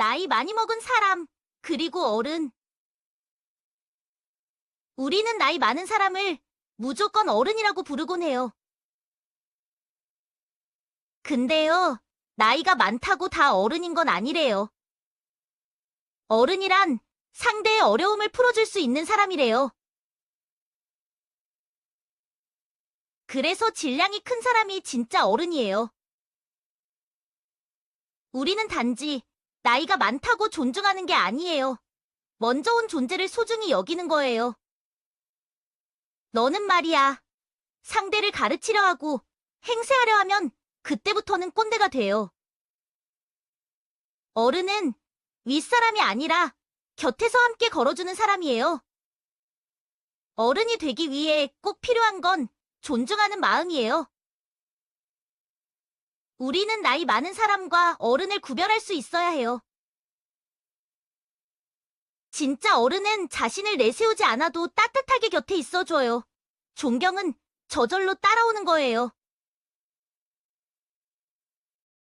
나이 많이 먹은 사람, 그리고 어른. 우리는 나이 많은 사람을 무조건 어른이라고 부르곤 해요. 근데요, 나이가 많다고 다 어른인 건 아니래요. 어른이란 상대의 어려움을 풀어줄 수 있는 사람이래요. 그래서 질량이 큰 사람이 진짜 어른이에요. 우리는 단지 나이가 많다고 존중하는 게 아니에요. 먼저 온 존재를 소중히 여기는 거예요. 너는 말이야. 상대를 가르치려 하고 행세하려 하면 그때부터는 꼰대가 돼요. 어른은 윗사람이 아니라 곁에서 함께 걸어주는 사람이에요. 어른이 되기 위해 꼭 필요한 건 존중하는 마음이에요. 우리는 나이 많은 사람과 어른을 구별할 수 있어야 해요. 진짜 어른은 자신을 내세우지 않아도 따뜻하게 곁에 있어줘요. 존경은 저절로 따라오는 거예요.